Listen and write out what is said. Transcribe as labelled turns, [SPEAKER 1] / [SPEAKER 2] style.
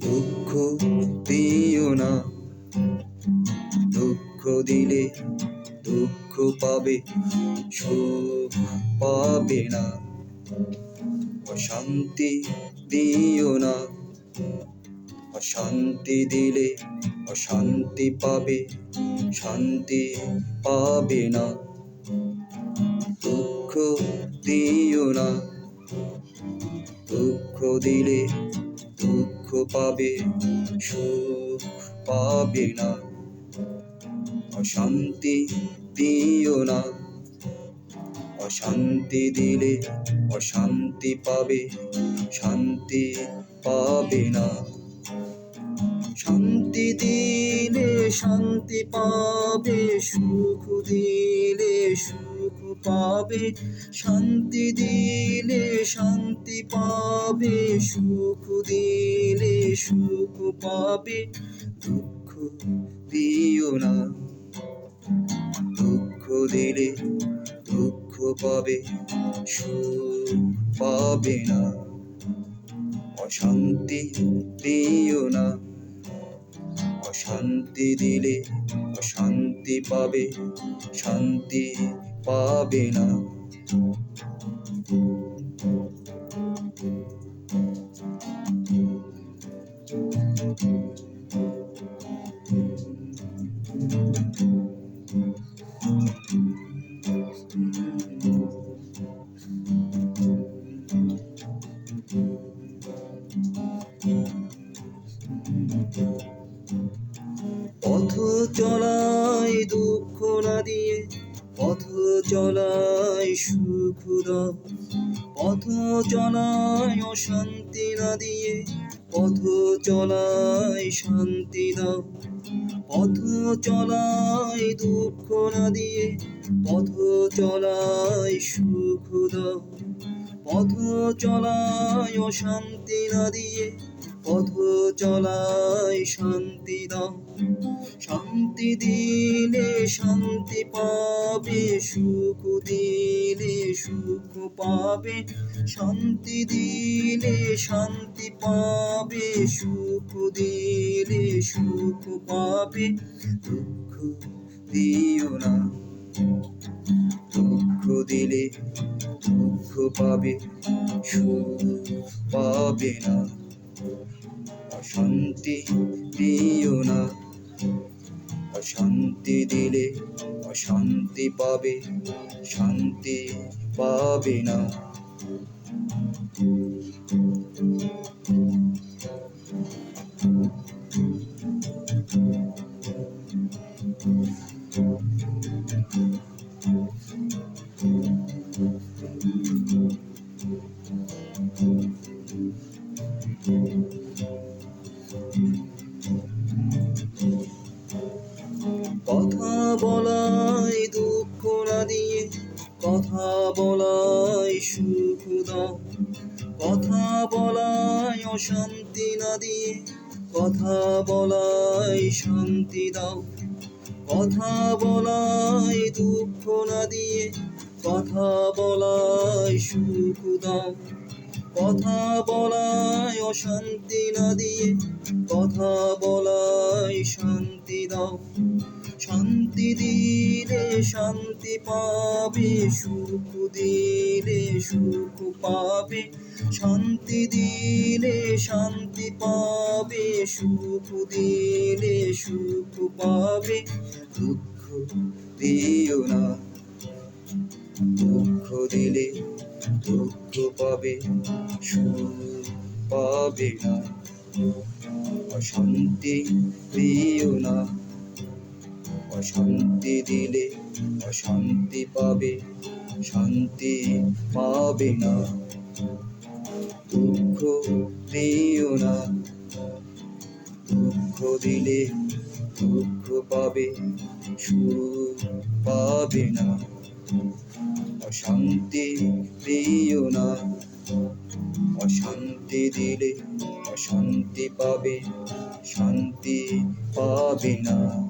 [SPEAKER 1] দুঃখ দিও না। দুঃখ দিলে দুঃখ পাবে, সুখ পাবে না। অশান্তি দিও না। অশান্তি দিলে অশান্তি পাবে, শান্তি পাবে না। দুঃখ দিও না। দুঃখ দিলে পাবে, সুখ পাবে না। অশান্তি দিও না। অশান্তি দিলে অশান্তি পাবে, শান্তি পাবে না। শান্তি দিলে শান্তি পাবে, সুখ দিলে সুখ পাবে। শান্তি দিলে শান্তি পাবে, সুখ দিলে সুখ পাবে, দুঃখ দিও না। দুঃখ দিলে দুঃখ পাবে, সুখ পাবে না। অশান্তি দিও না। অশান্তি দিলে অশান্তি পাবে, শান্তি পাবে না। পথ চলাই দুঃখ না দিয়ে পথ চলাই সুখ পথ চলাই অশান্তি না দিয়ে পথ চলাই শান্তি দাও। পথ চলাই দুঃখ না দিয়ে, পথ চলাই সুখ দাও। পথ চলাই অশান্তি না দিয়ে পথ চলাই শান্তি দাও। শান্তি দিলে শান্তি পাবে, সুখ দিলে সুখ পাবে। শান্তি দিলে শান্তি পাবে, সুখ দিলে সুখ পাবে। দুঃখ দিও না। দুঃখ দিলে দুঃখ পাবে, সুখ পাবে না। অশান্তি দিও না। অশান্তি দিলে অশান্তি পাবে শান্তি পাবে না। কথা বলাই সুখ দাও। কথা বলাই অশান্তি না দিয়ে। কথা বলাই শান্তি দাও। কথা বলাই দুঃখ না দিয়ে। কথা বলাই সুখ দাও। কথা বলাই অশান্তি না দিয়ে। কথা বলাই শান্তি দাও। শান্তি দিলে শান্তি পাবে, সুখ দিলে সুখ পাবে। শান্তি দিলে শান্তি পাবে, সুখ দিলে সুখ পাবে। দুঃখ দিও না, দুঃখ দিলে দুঃখ পাবে, সুখ পাবে না। অশান্তি দিও না। অশান্তি দিলে অশান্তি পাবে, শান্তি পাবে না। দুঃখ দিও না। দুঃখ দিলে দুঃখ পাবে, সুখ পাবে না। অশান্তি দিও না। অশান্তি দিলে অশান্তি পাবে, শান্তি পাবে না।